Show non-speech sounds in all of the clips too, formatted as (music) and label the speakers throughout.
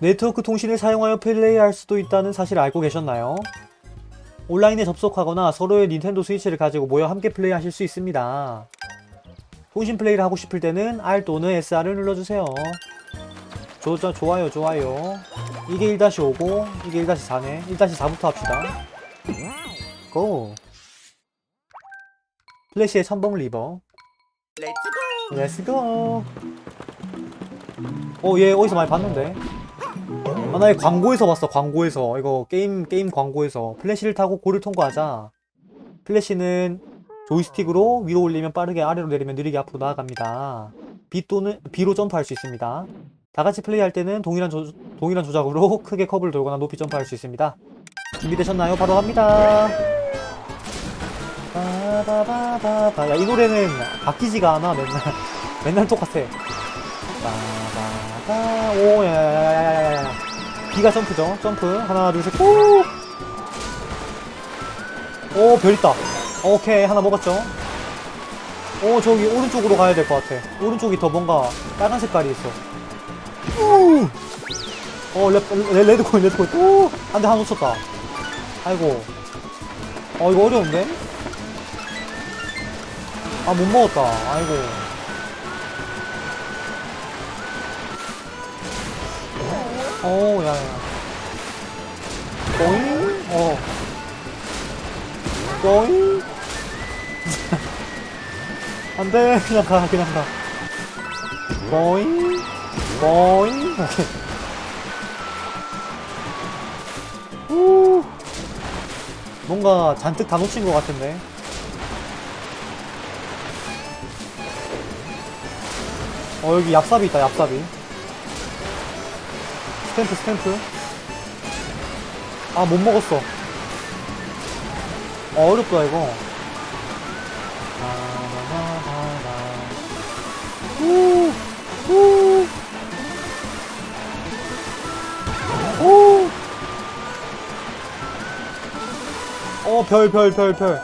Speaker 1: 네트워크 통신을 사용하여 플레이할 수도 있다는 사실을 알고 계셨나요? 온라인에 접속하거나 서로의 닌텐도 스위치를 가지고 모여 함께 플레이하실 수 있습니다. 통신 플레이를 하고 싶을 때는 R 또는 SR을 눌러주세요. 조, 저, 좋아요, 좋아요. 이게 1-5고, 이게 1-4네. 1-4부터 합시다. 고! 플래시의 첨벙 리버.
Speaker 2: 렛츠고!
Speaker 1: 렛츠고! 어, 얘 어디서 많이 봤는데? 아, 나 이거 광고에서 봤어, 광고에서. 이거 게임, 게임 광고에서. 플래시를 타고 골을 통과하자. 플래시는 조이스틱으로 위로 올리면 빠르게 아래로 내리면 느리게 앞으로 나아갑니다. B 또는, B로 점프할 수 있습니다. 다 같이 플레이할 때는 동일한, 조, 동일한 조작으로 (laughs) 크게 커브를 돌거나 높이 점프할 수 있습니다. 준비되셨나요? 바로 갑니다. 바바바바바. 야, 이 노래는 바뀌지가 않아, 맨날. (laughs) 맨날 똑같아. 바바바. 오, 야 야 야 야야야. B가 점프죠. 점프. 하나, 둘, 셋. 오! 오, 별 있다. 오케이. 하나 먹었죠. 오, 저기 오른쪽으로 가야 될 것 같아. 오른쪽이 더 뭔가 빨간 색깔이 있어. 우! 어, 레드코인, 레드코인. 오! 한대 하나 놓쳤다. 아이고. 어, 이거 어려운데? 아, 못 먹었다. 아이고. 오, 야, 야. 꼬잉? 어. 꼬잉? (laughs) 안 돼. 그냥 가, 그냥 가. 꼬잉? 오케이. 후. 뭔가 잔뜩 다 놓친 것 같은데. 어, 여기 얍삽이 있다, 얍삽이. 스탬프, 스탬프. 아, 못 먹었어. 어, 어렵다, 이거. 후, 별, 별, 별, 별.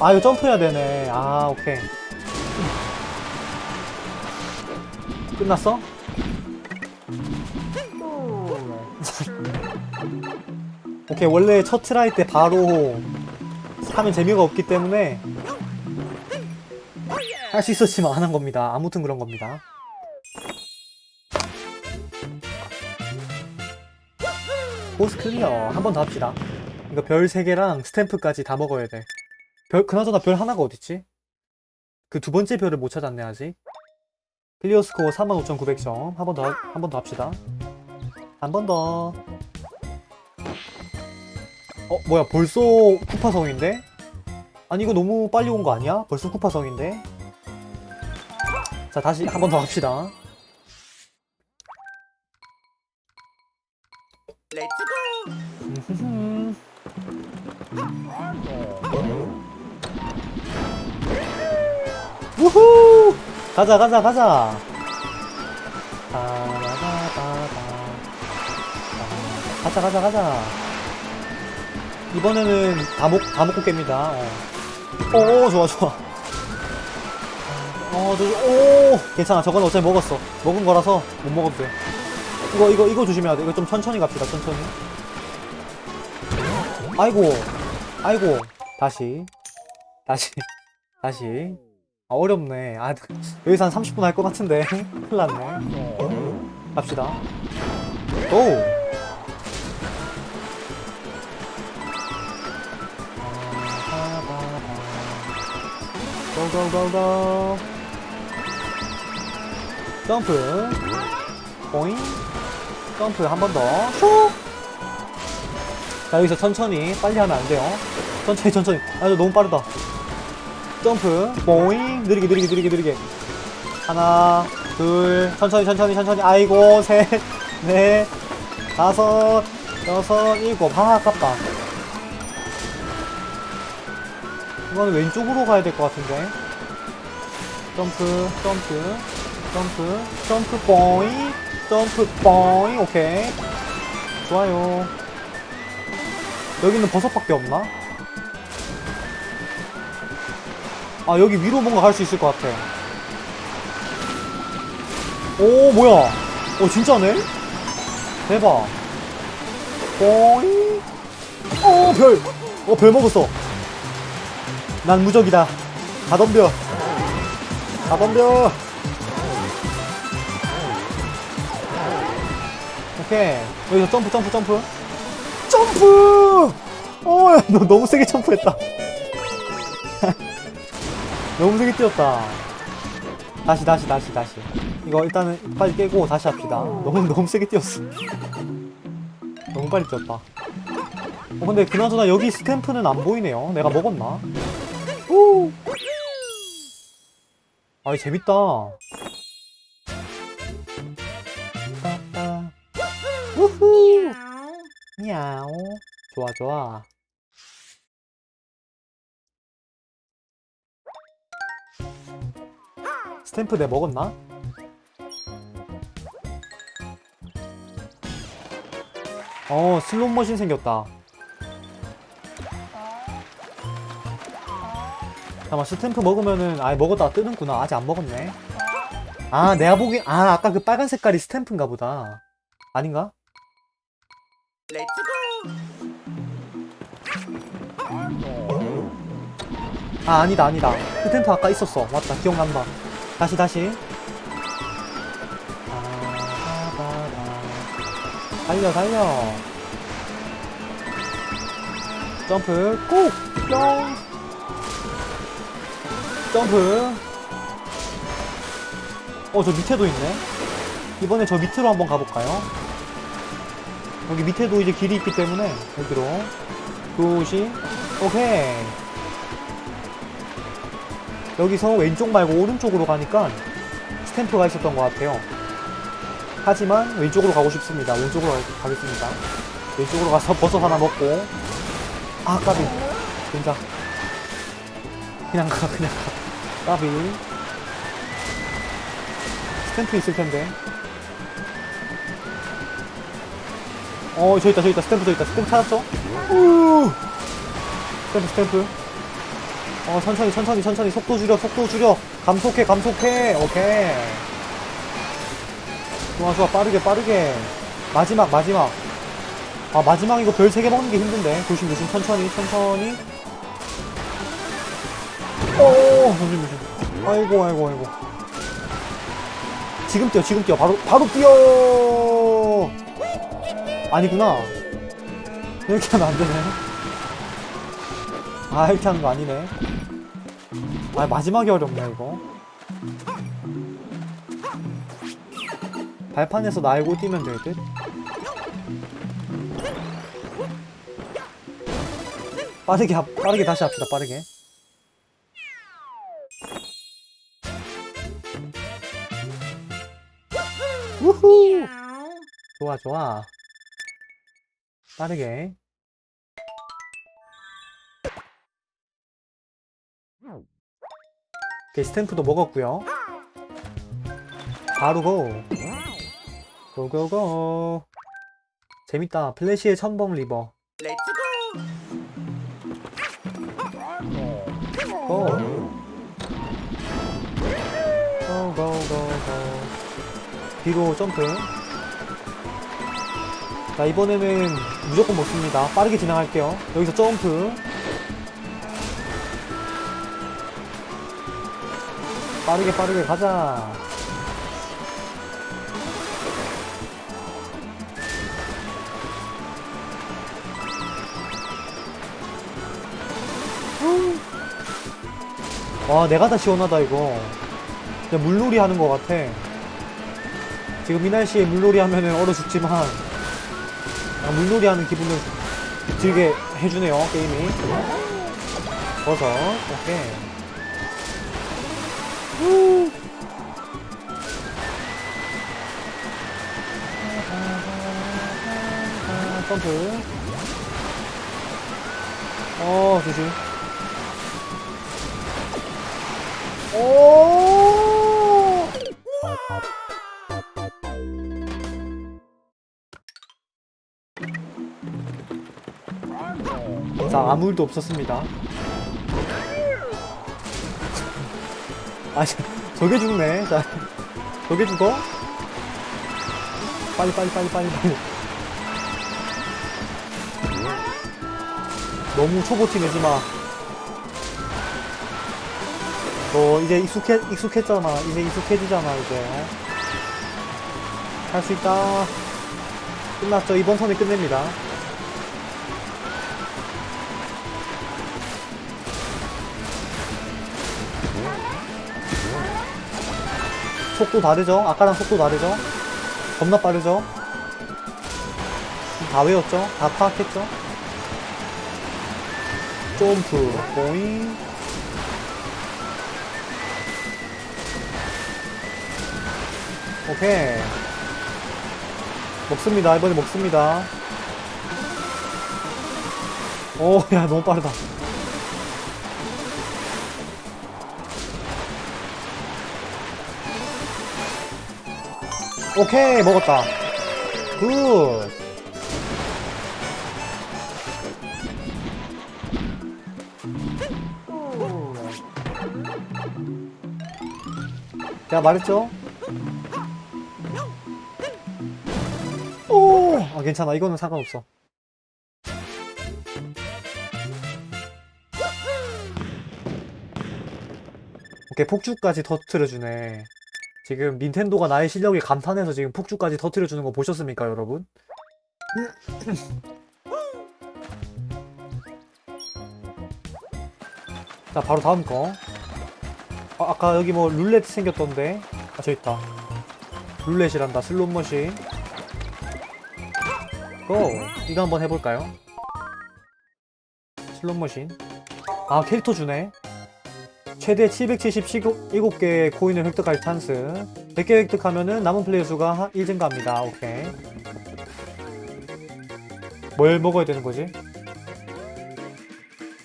Speaker 1: 아, 이거 점프해야 되네. 아, 오케이. 끝났어? (laughs) 오케이 원래 첫 트라이 때 바로 사면 재미가 없기 때문에 할 수 있었지만 안 한 겁니다 아무튼 그런 겁니다 보스 클리어 한 번 더 합시다 이거 별 3개랑 스탬프까지 다 먹어야 돼 별, 그나저나 별 하나가 어딨지? 그 두 번째 별을 못 찾았네 아직 클리어 스코어 45,900점 한 번 더 한 번 더 합시다 한 번 더 어 뭐야 벌써 쿠파성인데? 아니 이거 너무 빨리 온 거 아니야? 벌써 쿠파성인데? 자 다시 한 번 더 합시다 후! 가자 가자 가자. 따라라라라라. 가자 가자 가자. 이번에는 다 먹, 다 먹고 깹니다. 어. 오 좋아 좋아. 어, 저, 오! 괜찮아 저건 어차피 먹었어. 먹은 거라서 못 먹어도 돼. 이거 이거 이거 조심해야 돼. 이거 좀 천천히 갑시다 천천히. 아이고. 아이고. 다시. 다시. 다시 아, 어렵네. 아, 여기서 한 30분 할 것 같은데. (laughs) 큰일 났네. 갑시다. 고! 고고고고. 점프. 보잉. 점프 한 번 더. 슉! 자, 여기서 천천히. 빨리 하면 안 돼요. 천천히, 천천히. 아, 저 너무 빠르다. 점프. 보잉. 느리게 느리게 느리게 느리게. 하나 둘 천천히 천천히 천천히. 아이고 (laughs) 셋넷 다섯 여섯 일곱. 아 아깝다. 이거는 왼쪽으로 가야 될 것 같은데. 점프 점프 점프 점프 보잉 점프 뻥 오케이. 좋아요. 여기는 버섯밖에 없나? 아 여기 위로 뭔가 갈 수 있을 것 같아. 오 뭐야? 오 진짜네? 대박. 뽀잉. 어별. 어 별 먹었어. 난 무적이다. 다 덤벼. 다 덤벼. 오케이. 여기서 점프 점프 점프. 점프! 어, 야, 너 너무 세게 점프했다 너무 세게 뛰었다. 다시 다시 다시 다시. 이거 일단은 빨리 깨고 다시 합시다. 너무 너무 세게 뛰었어. 너무 빨리 뛰었다. 어 근데 그나저나 여기 스탬프는 안 보이네요. 내가 먹었나? 오 아이 재밌다. 우후! 미야오. 좋아 좋아 스탬프 내 먹었나? 어 슬롯 머신 생겼다. 잠깐만 스탬프 먹으면은 아예 먹었다가 뜨는구나. 아직 안 먹었네. 아 내가 보기 아 아까 그 빨간 색깔이 스탬프인가 보다. 아닌가? 아 아니다 아니다. 스탬프 아까 있었어. 맞다 기억난다 다시 다시. 달려 달려. 점프 꾹뿅! 점프. 어 저 밑에도 있네. 이번에 저 밑으로 한번 가볼까요? 여기 밑에도 이제 길이 있기 때문에 여기로. 조심 오케이 여기서 왼쪽 말고 오른쪽으로 가니까 스탬프가 있었던 것 같아요. 하지만 왼쪽으로 가고 싶습니다. 왼쪽으로 가- 가겠습니다. 왼쪽으로 가서 (laughs) 버섯 하나 먹고. 아 까비. 진짜 그냥 가 그냥 가. 까비. 스탬프 있을 텐데. 어 저기 있다 저기 있다. 스탬프 저기 있다. 스탬프 찾았죠? 우! 스탬프 스탬프 어 천천히 천천히 천천히. 속도 줄여 속도 줄여. 감속해 감속해. 오케이. 좋아 좋아. 빠르게 빠르게. 마지막 마지막. 아 마지막 이거 별 3개 먹는 게 힘든데. 조심 조심. 천천히 천천히. 오 조심 조심. 아이고 아이고 아이고. 지금 뛰어 지금 뛰어. 바로 바로 뛰어. 아니구나. 이렇게 하면 안 되네. 아 이렇게 하는 거 아니네 아 마지막이 어렵네 이거. 발판에서 날고 뛰면 될 듯? 빠르게 합- 빠르게 다시 합시다 빠르게. 우후! 좋아 좋아. 빠르게 오케이 스탬프도 먹었고요. 바로 고. 고고고. 재밌다. 플래시의 첨벙 리버. 고. 고고고고 뒤로 점프. 자 이번에는 무조건 먹습니다. 빠르게 진행할게요. 여기서 점프 빠르게 빠르게 가자. 와 내가 다 시원하다 이거. 그냥 물놀이 하는 것 같아. 지금 이 날씨에 물놀이 하면은 얼어 죽지만 아, 물놀이 하는 기분을 들게 해주네요 게임이. 버섯 오케이. 후. 점프. 어, 조심. 오! 자, 아무 일도 없었습니다. 아, 저- 저게 죽네. 자, 저게 죽어? 빨리, 빨리, 빨리, 빨리, 빨리. 너무 초보티 내지 마. 너 이제 익숙해, 익숙했잖아. 이제 익숙해지잖아, 이제. 할 수 있다. 끝났죠. 이번 턴에 끝냅니다. 속도 다르죠? 아까랑 속도 다르죠? 겁나 빠르죠? 다 외웠죠? 다 파악했죠? 점프, 보잉. 오케이. 먹습니다. 이번에 먹습니다. 오, 야, 너무 빠르다. 오케이, 먹었다. 굿. 제가 말했죠? 오! 아, 괜찮아. 이거는 상관없어. 오케이, 폭주까지 터트려주네. 지금 닌텐도가 나의 실력에 감탄해서 지금 폭주까지 터트려주는 거 보셨습니까, 여러분? (clears throat) 자, 바로 다음 거. 아, 아까 여기 뭐 룰렛 생겼던데. 아, 저 있다. 룰렛이란다. 슬롯 머신. 고! 이거 한번 해볼까요? 슬롯 머신. 아, 캐릭터 주네. 최대 777개의 코인을 획득할 찬스. 100개 획득하면은 남은 플레이어 수가 1 증가합니다. 오케이. 뭘 먹어야 되는 거지?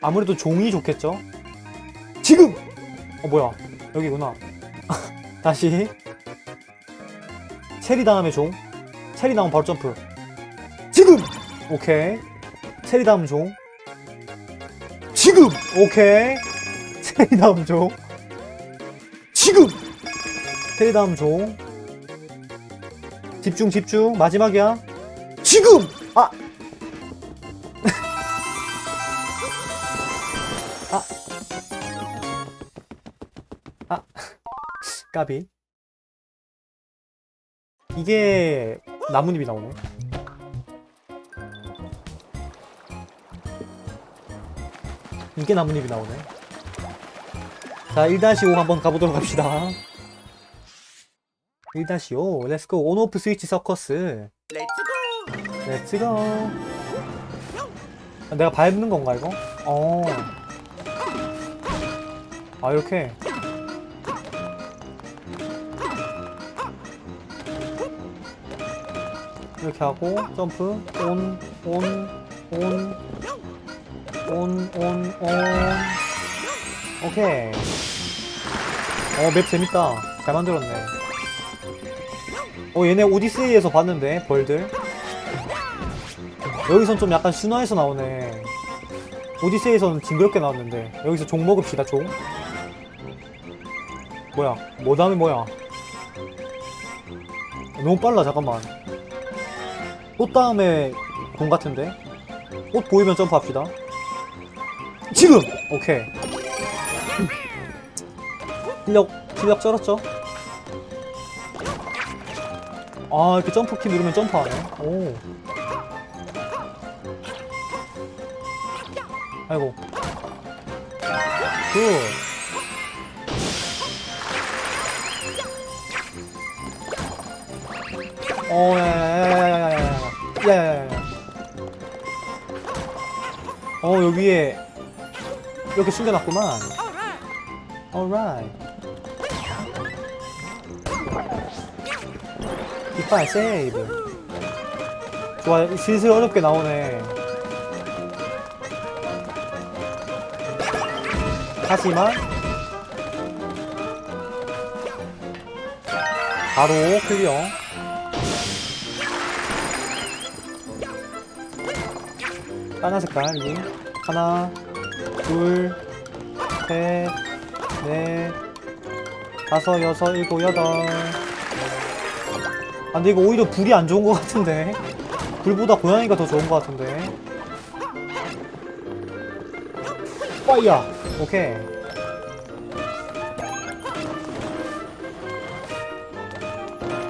Speaker 1: 아무래도 종이 좋겠죠? 지금! 어, 뭐야. 여기구나. (laughs) 다시. 체리 다음에 종. 체리 나오면 바로 점프. 지금! 오케이. 체리 다음 종. 지금! 오케이. 체리 다음 종. 지금! 체리 다음 종. 집중, 집중. 마지막이야. 지금! 아! (laughs) 아. 아. 까비. 이게 나뭇잎이 나오네. 이게 나뭇잎이 나오네. 자, 1-5 한번 가보도록 합시다. 1-5, 렛츠고. 온오프 스위치 서커스.
Speaker 2: 렛츠고
Speaker 1: 렛츠고. 아, 내가 밟는 건가, 이거? 어. 아, 이렇게. 이렇게 하고, 점프, 온, 온, 온, 온, 온, 온. 오케이. 어, 맵 재밌다. 잘 만들었네. 어, 얘네 오디세이에서 봤는데, 벌들. 여기선 좀 약간 순화해서 나오네. 오디세이에서는 징그럽게 나왔는데, 여기서 종 먹읍시다, 종. 뭐야, 뭐 다음에 뭐야. 너무 빨라, 잠깐만. 꽃 다음에 공 같은데? 꽃 보이면 점프합시다. 지금! 오케이. 실력, 실력 쩔었죠? 아, 이렇게 점프키 누르면 점프하네. 오. 아이고. 굿. 어, 야야야야야야야야야야야야야. 어, 여기에 이렇게 숨겨놨구만. alright. 이빨 세이브. 좋아, 슬슬 어렵게 나오네. 하지만 바로 클리어. 까나 색깔 링. 하나, 둘, 셋, 넷, 다섯, 여섯, 일곱, 여덟. 아, 근데 이거 오히려 불이 안 좋은 것 같은데. 불보다 고양이가 더 좋은 것 같은데. 파이야! 오케이.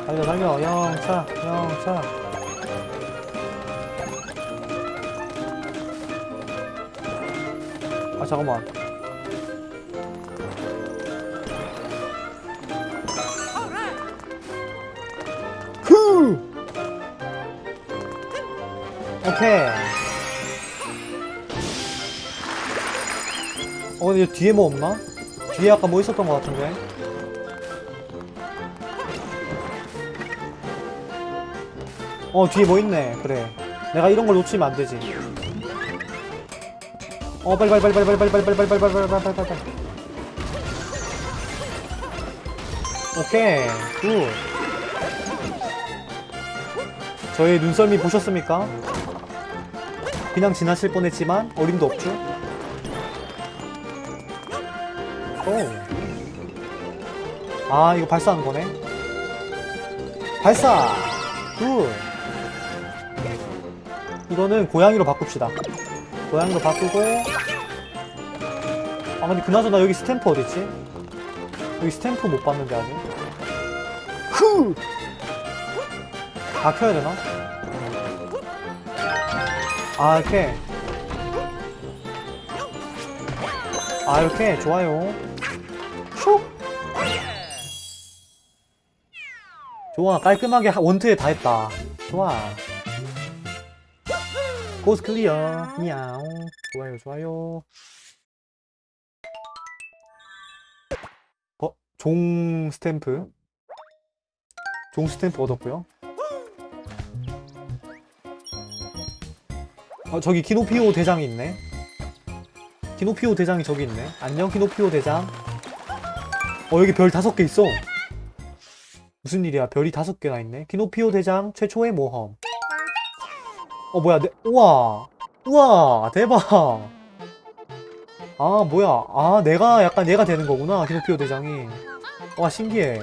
Speaker 1: 달려, 달려. 영차, 영차. 아, 잠깐만. 오케이. 어, 근데 뒤에 뭐 없나? 뒤에 아까 뭐 있었던 것 같은데? 어, 뒤에 뭐 있네. 그래. 내가 이런 걸 놓치면 안 되지. 어, 빨리 빨리 빨리 빨리 빨리 빨리 빨리 빨리 빨리 빨리 빨리 빨리 빨리. 오케이. 굿. 저의 눈썰미 보셨습니까? 그냥 지나칠 뻔했지만 어림도 없죠. 오. 아 이거 발사하는 거네. 발사. 굿. 이거는 고양이로 바꿉시다. 고양이로 바꾸고. 아 근데 그나저나 여기 스탬프 어딨지? 여기 스탬프 못 봤는데 아직. 후. 다 켜야 되나? 아 이렇게. 아 이렇게? 좋아요. 슉 좋아. 깔끔하게 하- 원트에 다 했다. 좋아. 고스 클리어. 미야오. 좋아요 좋아요. 어? 종 스탬프. 종 스탬프 얻었고요 어, 저기 키노피오 대장이 있네. 키노피오 대장이 저기 있네. 안녕, 키노피오 대장. 어, 여기 별 다섯 개 있어. 무슨 일이야? 별이 다섯 개나 있네. 키노피오 대장 최초의 모험. 어, 뭐야? 내, 우와. 우와, 대박. 아, 뭐야. 아, 내가 약간 얘가 되는 거구나. 키노피오 대장이. 와, 신기해.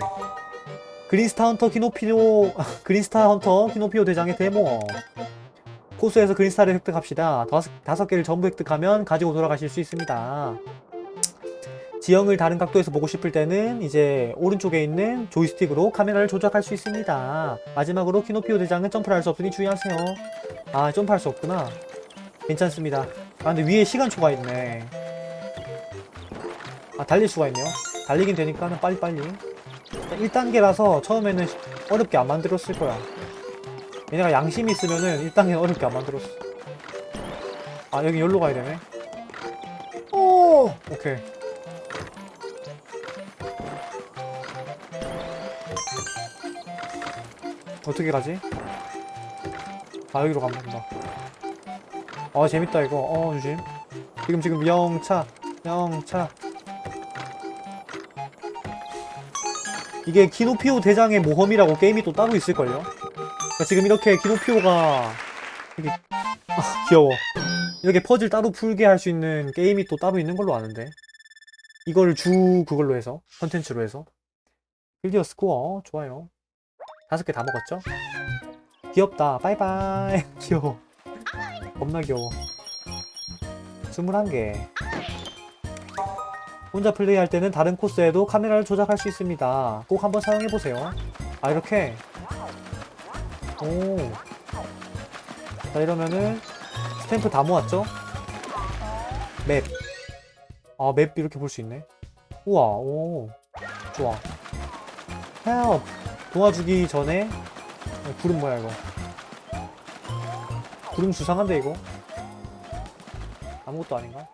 Speaker 1: 그린스타 헌터 키노피오, (laughs) 그린스타 헌터 키노피오 대장의 대모험. 코스에서 그린스타를 획득합시다. 다섯, 개를 전부 획득하면 가지고 돌아가실 수 있습니다. 지형을 다른 각도에서 보고 싶을 때는 이제 오른쪽에 있는 조이스틱으로 카메라를 조작할 수 있습니다. 마지막으로 키노피오 대장은 점프를 할 수 없으니 주의하세요. 아, 점프할 수 없구나. 괜찮습니다. 아, 근데 위에 시간 초가 있네. 아, 달릴 수가 있네요. 달리긴 되니까는 빨리빨리. 1단계라서 처음에는 어렵게 안 만들었을 거야. 얘네가 양심이 있으면은 1단계는 어렵게 안 만들었어. 아, 여기 여기로 가야 되네. 오! 오케이. 어떻게 가지? 아, 여기로 가면 된다. 아, 재밌다, 이거. 어, 조심. 지금, 지금, 영차. 영차. 이게 키노피오 대장의 모험이라고 게임이 또 따로 있을걸요? 그러니까 지금 이렇게 키노피오가 이게 아, 귀여워. 이렇게 퍼즐 따로 풀게 할 수 있는 게임이 또 따로 있는 걸로 아는데. 이걸 주 그걸로 해서 컨텐츠로 해서. 빌디어 스코어. 좋아요. 다섯 개 다 먹었죠? 귀엽다. 빠이빠이. (laughs) 귀여워. 겁나 귀여워. 21개. 혼자 플레이할 때는 다른 코스에도 카메라를 조작할 수 있습니다. 꼭 한번 사용해보세요. 아 이렇게 오. 자, 이러면은 스탬프 다 모았죠? 맵. 아, 맵 이렇게 볼 수 있네. 우와, 오. 좋아. 헬프. 도와주기 전에. 어, 구름 뭐야, 이거. 구름 수상한데, 이거? 아무것도 아닌가?